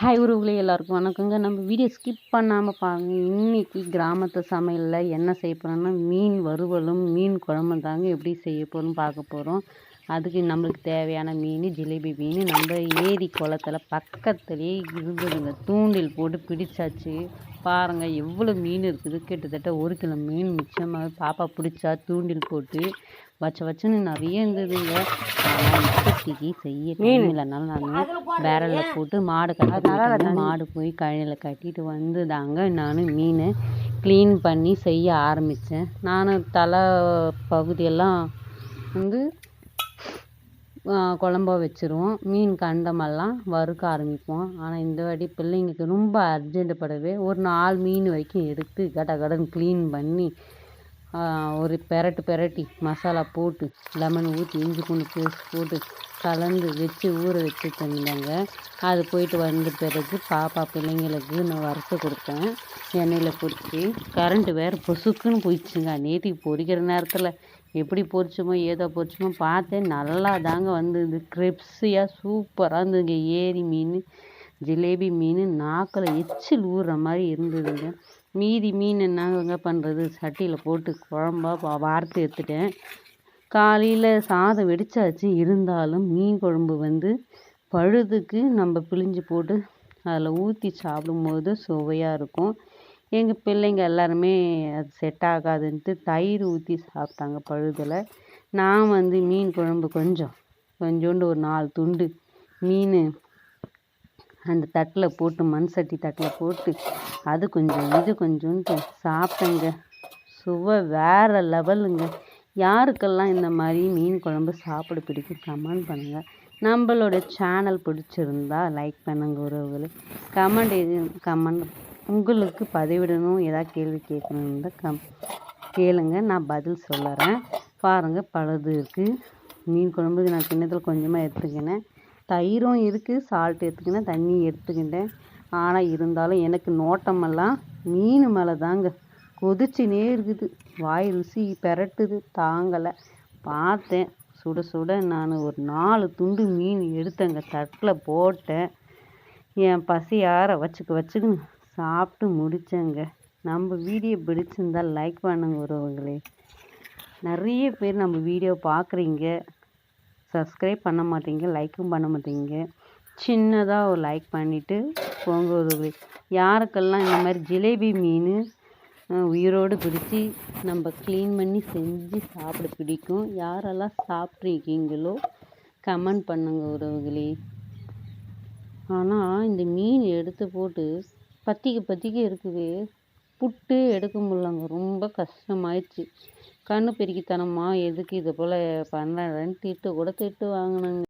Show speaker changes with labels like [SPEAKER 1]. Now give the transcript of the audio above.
[SPEAKER 1] Hi உறவுகளே எல்லாருக்கும் வணக்கங்க. நம்ம வீடியோ ஸ்கிப் பண்ணாமல் பாருங்க. இன்றைக்கி கிராமத்து சமையலில் என்ன செய்ய போகிறோம்னா மீன் வறுவலும் மீன் குழம்பு தாங்க எப்படி செய்ய போகிறோம் பார்க்க போகிறோம் அதுக்கு நம்மளுக்கு தேவையான மீன் ஜிலேபி மீன் நம்ம ஏரி குளத்துல பக்கத்துலேயே இருந்ததுங்க தூண்டில் போட்டு பிடிச்சாச்சு. பாருங்கள் எவ்வளோ மீன் இருக்குது. கிட்டத்தட்ட ஒரு கிலோ மீன் மிச்சமாக பாப்பா பிடிச்சா தூண்டில் போட்டு வச்ச வச்சுன்னு நிறைய இருந்ததுங்க. இப்போதைக்கு செய்ய டைம் இல்லைனால நான் பேரலில் போட்டு மாடு கட்டி மாடு போய் கழையில் கட்டிட்டு வந்து தாங்க நான் மீன் க்ளீன் பண்ணி செய்ய ஆரம்பித்தேன் நான் தலை பகுதியெல்லாம் வந்து குழம்பா வச்சுருவோம். மீன் கண்டமெல்லாம் வறுக்க ஆரம்பிப்போம். ஆனால் இந்த வாட்டி பிள்ளைங்களுக்கு ரொம்ப அர்ஜென்ட்டு படவே ஒரு நாலு மீன் வரைக்கும் எடுத்து கட கடன்னு க்ளீன் பண்ணி ஒரு பெரட்டு பெரட்டி மசாலா போட்டு லெமன் ஊற்றி இஞ்சி பூண்டு பேஸ்ட் போட்டு கலந்து வச்சு ஊற வச்சு தந்தாங்க. அது போயிட்டு வந்த பிறகு பாப்பா பிள்ளைங்களுக்கு நான் வறுத்து கொடுத்தேன். எண்ணெயில் பொரித்து கரண்ட்டு வேறு பொசுக்குன்னு போயிடுச்சுங்க. நேற்றுக்கு பொரிக்கிற நேரத்தில் எப்படி பொரிச்சோமோ ஏதோ பொரிச்சோமோ பார்த்தேன். நல்லா தாங்க வந்தது. கிரிப்ஸியாக சூப்பராக இருந்ததுங்க. ஏரி மீன் ஜிலேபி மீன் நாக்கில் எச்சில் ஊறுற மாதிரி இருந்ததுங்க. மீதி மீன் என்னங்க பண்ணுறது சட்டியில் போட்டு குழம்பா வார்த்து எடுத்துட்டேன். காலையில் சாதம் வெடிச்சாச்சு. இருந்தாலும் மீன் குழம்பு வந்து பழுதுக்கு நம்ம பிழிஞ்சு போட்டு அதில் ஊற்றி சாப்பிடும்போது சுவையாக இருக்கும். எங்கள் பிள்ளைங்க எல்லாருமே அது செட் ஆகாதுன்ட்டு தயிர் ஊற்றி சாப்பிட்டாங்க பழுதில். நான் வந்து மீன் குழம்பு கொஞ்சம் கொஞ்சோண்டு ஒரு நாலு துண்டு மீன் அந்த தட்டில் போட்டு மண் சட்டி தட்டில் போட்டு அது கொஞ்சம் இது கொஞ்சோன்ட்டு சாப்பிட்டேங்க. சுவை வேறு லெவலுங்க. யாருக்கெல்லாம் இந்த மாதிரி மீன் குழம்பு சாப்பிட பிடிக்கும் கமெண்ட் பண்ணுங்கள் நம்மளோட சேனல் பிடிச்சிருந்தா லைக் பண்ணுங்க உறவுகளை. கமெண்ட் எது கமெண்ட் உங்களுக்கு பதிவிடணும் ஏதாவது கேள்வி கேட்கணுன்னு கம் கேளுங்க நான் பதில் சொல்லுறேன் பாருங்கள் பழுது இருக்குது மீன் குழம்பு நான் கிண்ணத்தில் கொஞ்சமாக எடுத்துக்கினேன் தயிரும் இருக்குது சால்ட் எடுத்துக்கினேன் தண்ணி எடுத்துக்கிட்டேன். ஆனால் இருந்தாலும் எனக்கு நோட்டமெல்லாம் மீன் மேலே தாங்க கொதிச்சுனே இருக்குது வாய் ருசி பெரட்டுது. தாங்கலை. பார்த்தேன் சுட சுட நான் ஒரு நாலு துண்டு மீன் எடுத்தேங்க. தட்டில் போட்டேன். என் பசி ஆற வச்சுக்க வச்சுக்கின்னு சாப்பிட்டு முடித்தேங்க நம்ம வீடியோ பிடிச்சிருந்தால் லைக் பண்ணுங்க உறவுகளே. நிறைய பேர் நம்ம வீடியோ பார்க்குறீங்க சப்ஸ்கிரைப் பண்ண மாட்டீங்க லைக்கும் பண்ண மாட்டீங்க. சின்னதாக ஒரு லைக் பண்ணிவிட்டு போங்க உறவுகளே யாருக்கெல்லாம் இந்த மாதிரி ஜிலேபி மீன் உயிரோடு பிடிச்சி நம்ம க்ளீன் பண்ணி செஞ்சு சாப்பிட பிடிக்கும். யாரெல்லாம் சாப்பிட்ருக்கீங்களோ கமெண்ட் பண்ணுங்க உறவுகளே. ஆனால் இந்த மீன் எடுத்து போட்டு பத்திக்க பத்திக்க இருக்குது. புட்டு எடுக்க முடியலங்க. ரொம்ப கஷ்டமாயிடுச்சு. கண்ணு பெருக்கித்தனமா எதுக்கு இது போல் பண்ணுறேன்னு திட்டு கூட திட்டு வாங்கினேங்க.